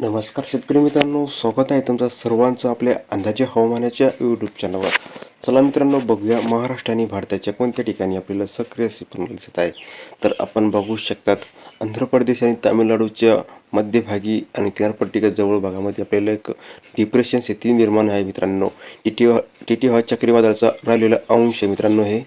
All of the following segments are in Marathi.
नमस्कार शेतकरी मित्रांनो स्वागत आहे तुमचं सर्वांचं आपल्या अंदाजे हवामानाच्या यूट्यूब चॅनलवर चला मित्रांनो बघूया महाराष्ट्र आणि भारताच्या कोणत्या ठिकाणी आपल्याला सक्रिय सिपर्ण दिसत आहे. तर आपण बघू शकतात आंध्र प्रदेश आणि तामिळनाडूच्या मध्यभागी आणि किनारपट्टीच्या जवळ भागामध्ये आपल्याला एक डिप्रेशन स्थिती निर्माण आहे मित्रांनो. टिटी टिटी हा चक्रीवादळाचा राहिलेला अंश आहे मित्रांनो हे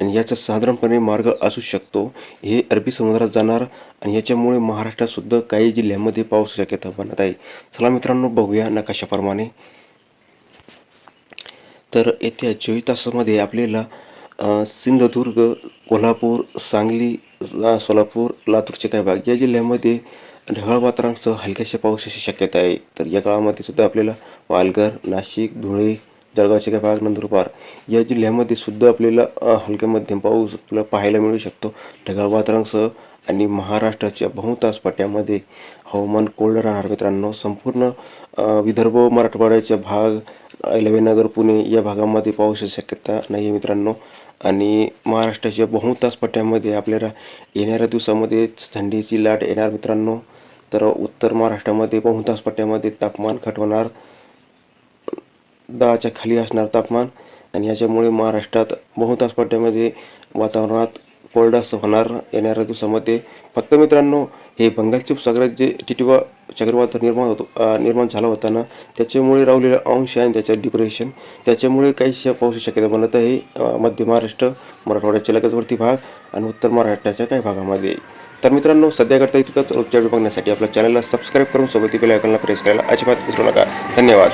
आणि याचा साधारणपणे मार्ग असू शकतो. हे अरबी समुद्रात जाणार आणि याच्यामुळे महाराष्ट्रात सुद्धा काही जिल्ह्यांमध्ये पाऊस शक्यता बनत आहे. चला मित्रांनो बघूया नकाशाप्रमाणे. तर येत्या चोवीस तासामध्ये आपल्याला सिंधुदुर्ग कोल्हापूर सांगली सोलापूर लातूरचे काही भाग या जिल्ह्यामध्ये ढगाळ वातावरणासह हलक्याशा पावसाची शक्यता आहे. तर या काळामध्ये सुद्धा आपल्याला पालघर नाशिक धुळे जळगावचे काही भाग नंदुरबार या जिल्ह्यामध्ये सुद्धा आपल्याला हलक्या मध्यम पाऊस आपल्याला पाहायला मिळू शकतो. ढगाळ वातावरणासह आणि महाराष्ट्राच्या बहुतांश पट्ट्यामध्ये हवामान कोल्ड राहणार. मित्रांनो संपूर्ण विदर्भ मराठवाड्याच्या भाग नगर पुणे या भागामध्ये पावसाची शक्यता नाही आहे मित्रांनो. आणि महाराष्ट्राच्या बहुतांश पट्ट्यामध्ये आपल्याला येणाऱ्या दिवसामध्ये थंडीची लाट येणार मित्रांनो. तर उत्तर महाराष्ट्रामध्ये बहुतांश पट्ट्यामध्ये तापमान खटवणार. दहाच्या खाली असणार तापमान. आणि याच्यामुळे महाराष्ट्रात बहुतांश पट्ट्यामध्ये वातावरणात कोरडासं होणार येणाऱ्या दिवसामध्ये. फक्त मित्रांनो हे बंगालचे उपसागरात जे टिटिवा चक्रवात निर्माण होतो निर्माण झाला होता ना त्याच्यामुळे रावलेला अंश आहे आणि त्याचं डिप्रेशन त्याच्यामुळे काहीशा पावसाची शक्यता बनत आहे. मध्य महाराष्ट्र मराठवाड्याच्या लगतवरती भाग आणि उत्तर महाराष्ट्राच्या काही भागामध्ये. तर मित्रांनो सध्या करता इतकंच. रोजच्या बघण्यासाठी आपल्या चॅनलला सबस्क्राईब करून सोबत बेल आयकॉनला प्रेस करायला अजिबात विसरू नका. धन्यवाद.